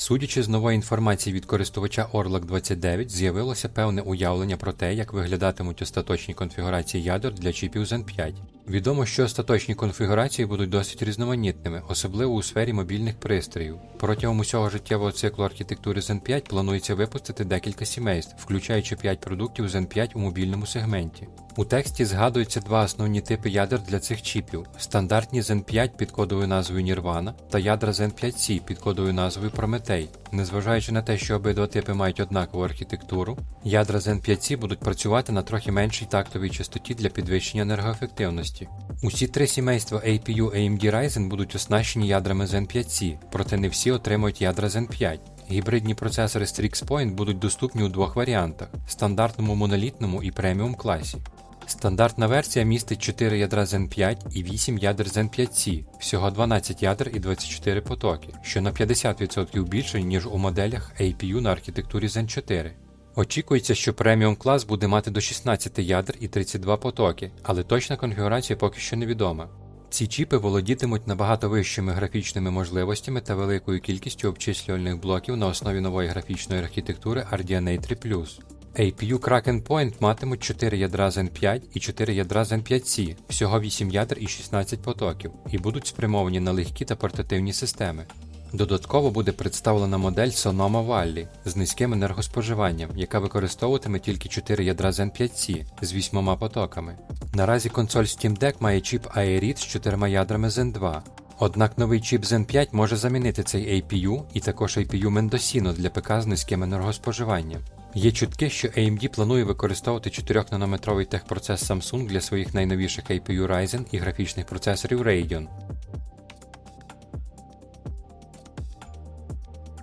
Судячи з нової інформації від користувача Orlac 29, з'явилося певне уявлення про те, як виглядатимуть остаточні конфігурації ядер для чіпів Zen 5. Відомо, що остаточні конфігурації будуть досить різноманітними, особливо у сфері мобільних пристроїв. Протягом усього життєвого циклу архітектури Zen 5 планується випустити декілька сімейств, включаючи 5 продуктів Zen 5 у мобільному сегменті. У тексті згадуються два основні типи ядер для цих чіпів: стандартні Zen 5 під кодовою назвою Nirvana та ядра Zen 5C під кодовою назвою Prometei. Незважаючи на те, що обидва типи мають однакову архітектуру, ядра Zen 5C будуть працювати на трохи меншій тактовій частоті для підвищення енергоефективності. Усі три сімейства APU AMD Ryzen будуть оснащені ядрами Zen 5C, проте не всі отримують ядра Zen 5. Гібридні процесори Strix Point будуть доступні у двох варіантах: стандартному монолітному і преміум класі. Стандартна версія містить 4 ядра Zen 5 і 8 ядер Zen 5C, всього 12 ядер і 24 потоки, що на 50% більше, ніж у моделях APU на архітектурі Zen 4. Очікується, що преміум клас буде мати до 16 ядер і 32 потоки, але точна конфігурація поки що невідома. Ці чіпи володітимуть набагато вищими графічними можливостями та великою кількістю обчислювальних блоків на основі нової графічної архітектури RDNA 3 APU Kraken Point матимуть 4 ядра Zen 5 і 4 ядра Zen 5C, всього 8 ядер і 16 потоків, і будуть спрямовані на легкі та портативні системи. Додатково буде представлена модель Sonoma Valley з низьким енергоспоживанням, яка використовуватиме тільки 4 ядра Zen 5C з 8 потоками. Наразі консоль Steam Deck має чіп Aerid з 4 ядрами Zen 2. Однак новий чіп Zen 5 може замінити цей APU і також APU Mendocino для ПК з низьким енергоспоживанням. Є чутки, що AMD планує використовувати 4-нанометровий техпроцес Samsung для своїх найновіших APU Ryzen і графічних процесорів Radeon.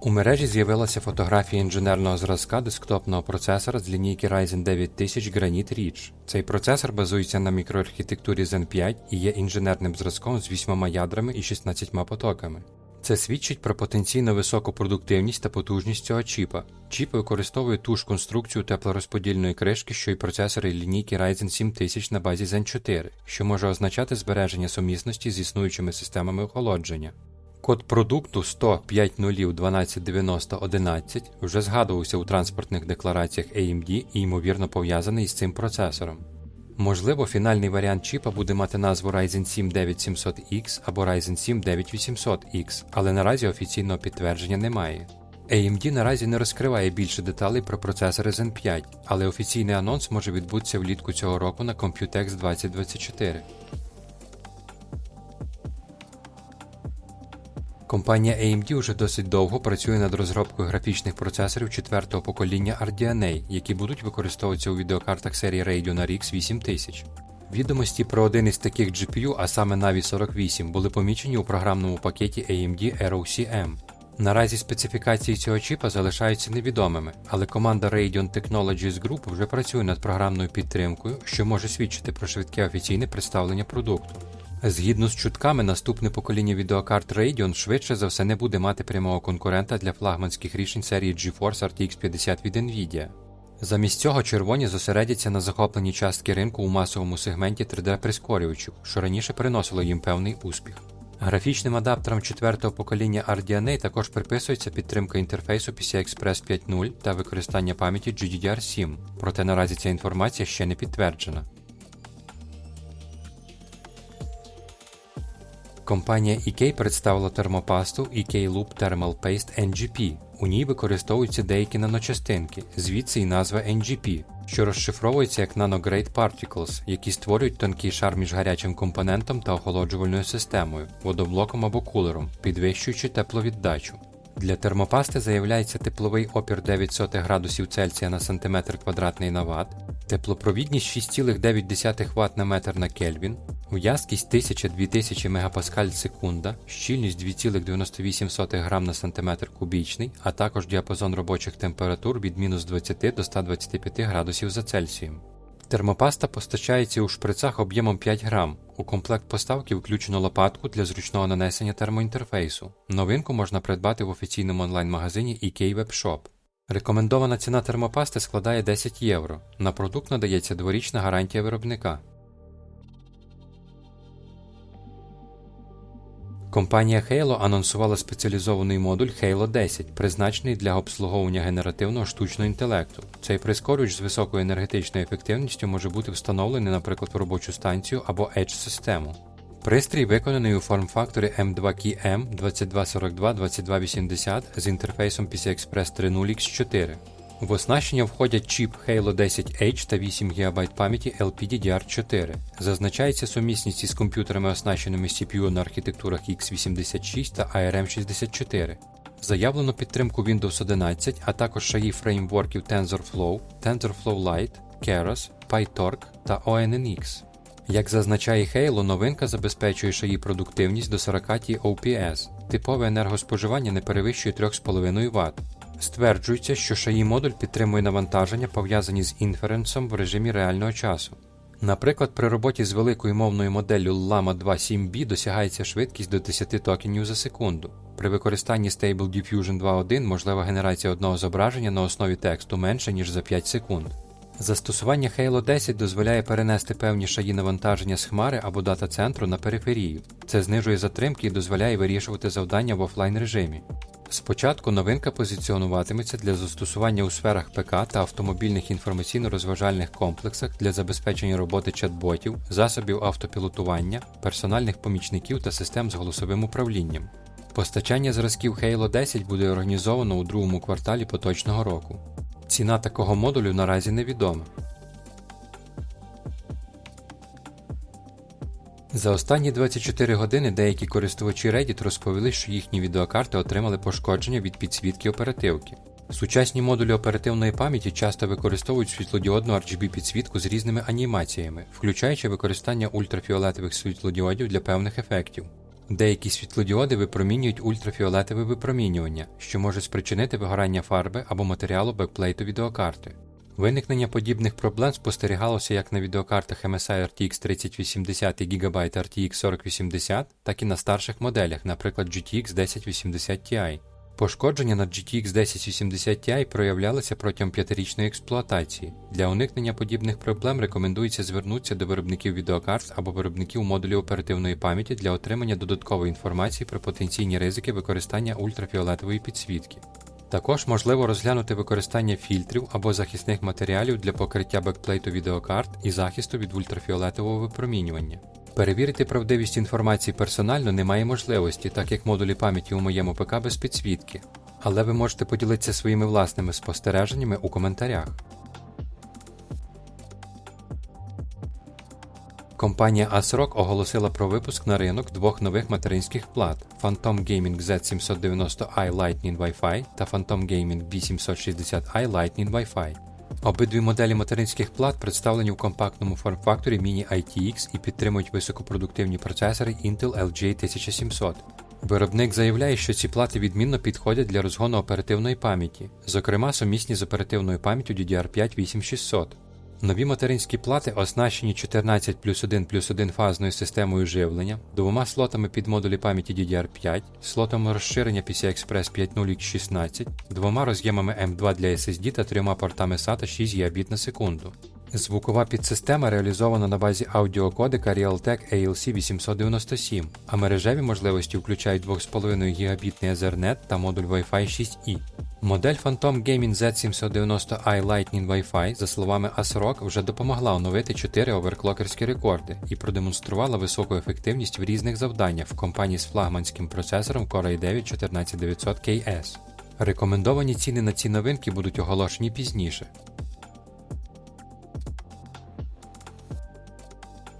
У мережі з'явилася фотографія інженерного зразка десктопного процесора з лінійки Ryzen 9000 Granite Ridge. Цей процесор базується на мікроархітектурі Zen 5 і є інженерним зразком з 8 ядрами і 16 потоками. Це свідчить про потенційно високу продуктивність та потужність цього чіпа. Чіп використовує ту ж конструкцію теплорозподільної кришки, що й процесори лінійки Ryzen 7000 на базі Zen 4, що може означати збереження сумісності з існуючими системами охолодження. Код продукту 100.5.0.12.90.11 вже згадувався у транспортних деклараціях AMD і ймовірно пов'язаний з цим процесором. Можливо, фінальний варіант чіпа буде мати назву Ryzen 7 9700X або Ryzen 7 9800X, але наразі офіційного підтвердження немає. AMD наразі не розкриває більше деталей про процесор Zen 5, але офіційний анонс може відбутися влітку цього року на Computex 2024. Компанія AMD вже досить довго працює над розробкою графічних процесорів четвертого покоління RDNA, які будуть використовуватися у відеокартах серії Radeon RX 8000. Відомості про один із таких GPU, а саме Navi 48, були помічені у програмному пакеті AMD ROCm. Наразі специфікації цього чіпа залишаються невідомими, але команда Radeon Technologies Group вже працює над програмною підтримкою, що може свідчити про швидке офіційне представлення продукту. Згідно з чутками, наступне покоління відеокарт Radeon швидше за все не буде мати прямого конкурента для флагманських рішень серії GeForce RTX 50 від Nvidia. Замість цього червоні зосередяться на захопленні частки ринку у масовому сегменті 3D-прискорювачів, що раніше приносило їм певний успіх. Графічним адаптерам четвертого покоління RDNA також приписується підтримка інтерфейсу PCI-Express 5.0 та використання пам'яті GDDR7, проте наразі ця інформація ще не підтверджена. Компанія EK представила термопасту EK Loop Thermal Paste NGP. У ній використовуються деякі наночастинки, звідси і назва NGP, що розшифровується як Nanograde Particles, які створюють тонкий шар між гарячим компонентом та охолоджувальною системою, водоблоком або кулером, підвищуючи тепловіддачу. Для термопасти заявляється тепловий опір 9 градусів Цельсія на сантиметр квадратний на Вт, теплопровідність 6,9 Вт на метр на Кельвін, в'язкість 1000-2000 МПа секунда, щільність 2,98 грам на сантиметр кубічний, а також діапазон робочих температур від мінус 20 до 125 градусів за Цельсієм. Термопаста постачається у шприцах об'ємом 5 грам. У комплект поставки включено лопатку для зручного нанесення термоінтерфейсу. Новинку можна придбати в офіційному онлайн-магазині EK Webshop. Рекомендована ціна термопасти складає 10 євро. На продукт надається дворічна гарантія виробника. Компанія Halo анонсувала спеціалізований модуль Halo 10, призначений для обслуговування генеративного штучного інтелекту. Цей прискорювач з високою енергетичною ефективністю може бути встановлений, наприклад, в робочу станцію або Edge-систему. Пристрій виконаний у форм-факторі M2KM 2242-2280 з інтерфейсом PCI-Express 3.0 X4. В оснащення входять чіп Halo 10H та 8 ГБ пам'яті LPDDR4. Зазначається сумісність із комп'ютерами, оснащеними CPU на архітектурах x86 та ARM64. Заявлено підтримку Windows 11, а також шаги фреймворків TensorFlow, TensorFlow Lite, Keras, PyTorch та ONNX. Як зазначає Halo, новинка забезпечує шаї продуктивність до 40 OPS. Типове енергоспоживання не перевищує 3,5 Вт. Стверджується, що шаї модуль підтримує навантаження, пов'язані з інференсом в режимі реального часу. Наприклад, при роботі з великою мовною моделлю Lama 2 7B досягається швидкість до 10 токенів за секунду. При використанні Stable Diffusion 2.1 можлива генерація одного зображення на основі тексту менше, ніж за 5 секунд. Застосування Halo 10 дозволяє перенести певні шаї навантаження з хмари або дата-центру на периферію. Це знижує затримки і дозволяє вирішувати завдання в офлайн режимі. Спочатку новинка позиціонуватиметься для застосування у сферах ПК та автомобільних інформаційно-розважальних комплексах для забезпечення роботи чат-ботів, засобів автопілотування, персональних помічників та систем з голосовим управлінням. Постачання зразків Halo 10 буде організовано у другому кварталі поточного року. Ціна такого модулю наразі невідома. За останні 24 години деякі користувачі Reddit розповіли, що їхні відеокарти отримали пошкодження від підсвітки оперативки. Сучасні модулі оперативної пам'яті часто використовують світлодіодну RGB підсвітку з різними анімаціями, включаючи використання ультрафіолетових світлодіодів для певних ефектів. Деякі світлодіоди випромінюють ультрафіолетове випромінювання, що може спричинити вигорання фарби або матеріалу бекплейту відеокарти. Виникнення подібних проблем спостерігалося як на відеокартах MSI RTX 3080 і GB RTX 4080, так і на старших моделях, наприклад GTX 1080 Ti. Пошкодження на GTX 1080 Ti проявлялися протягом п'ятирічної експлуатації. Для уникнення подібних проблем рекомендується звернутися до виробників відеокарт або виробників модулів оперативної пам'яті для отримання додаткової інформації про потенційні ризики використання ультрафіолетової підсвітки. Також можливо розглянути використання фільтрів або захисних матеріалів для покриття бекплейту відеокарт і захисту від ультрафіолетового випромінювання. Перевірити правдивість інформації персонально немає можливості, так як модулі пам'яті у моєму ПК без підсвітки, але ви можете поділитися своїми власними спостереженнями у коментарях. Компанія ASRock оголосила про випуск на ринок двох нових материнських плат Phantom Gaming Z790i Lightning Wi-Fi та Phantom Gaming B760i Lightning Wi-Fi. Обидві моделі материнських плат представлені в компактному форм-факторі Mini ITX і підтримують високопродуктивні процесори Intel LJ 1700. Виробник заявляє, що ці плати відмінно підходять для розгону оперативної пам'яті, зокрема сумісні з оперативною пам'яттю DDR5 8600. Нові материнські плати оснащені 14 плюс 1 плюс 1 фазною системою живлення, двома слотами під модулі пам'яті DDR5, слотом розширення PCI-Express 5.0x16, двома роз'ємами M2 для SSD та трьома портами SATA 6 Гбіт на секунду. Звукова підсистема реалізована на базі аудіокодека Realtek ALC 897, а мережеві можливості включають 2,5 Гбітний Ethernet та модуль Wi-Fi 6E. Модель Phantom Gaming Z790i Lightning Wi-Fi, за словами ASRock, вже допомогла оновити 4 оверклокерські рекорди і продемонструвала високу ефективність в різних завданнях в компанії з флагманським процесором Core i9 14900 KS. Рекомендовані ціни на ці новинки будуть оголошені пізніше.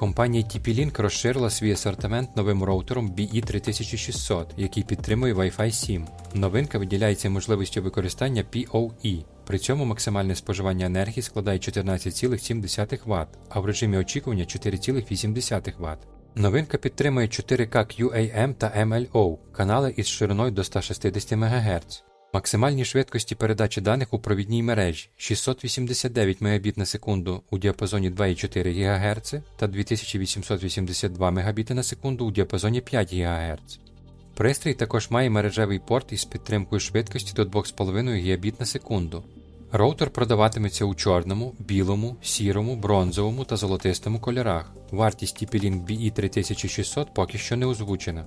Компанія TP-Link розширила свій асортимент новим роутером BE3600, який підтримує Wi-Fi 7. Новинка виділяється можливістю використання PoE. При цьому максимальне споживання енергії складає 14,7 Вт, а в режимі очікування 4,8 Вт. Новинка підтримує 4К QAM та MLO, канали із шириною до 160 МГц. Максимальні швидкості передачі даних у провідній мережі 689 Мбіт на секунду у діапазоні 2,4 ГГц та 2882 Мбіт на секунду у діапазоні 5 ГГц. Пристрій також має мережевий порт із підтримкою швидкості до 2,5 Гбіт на секунду. Роутер продаватиметься у чорному, білому, сірому, бронзовому та золотистому кольорах. Вартість TP-Link BE3600 поки що не озвучена.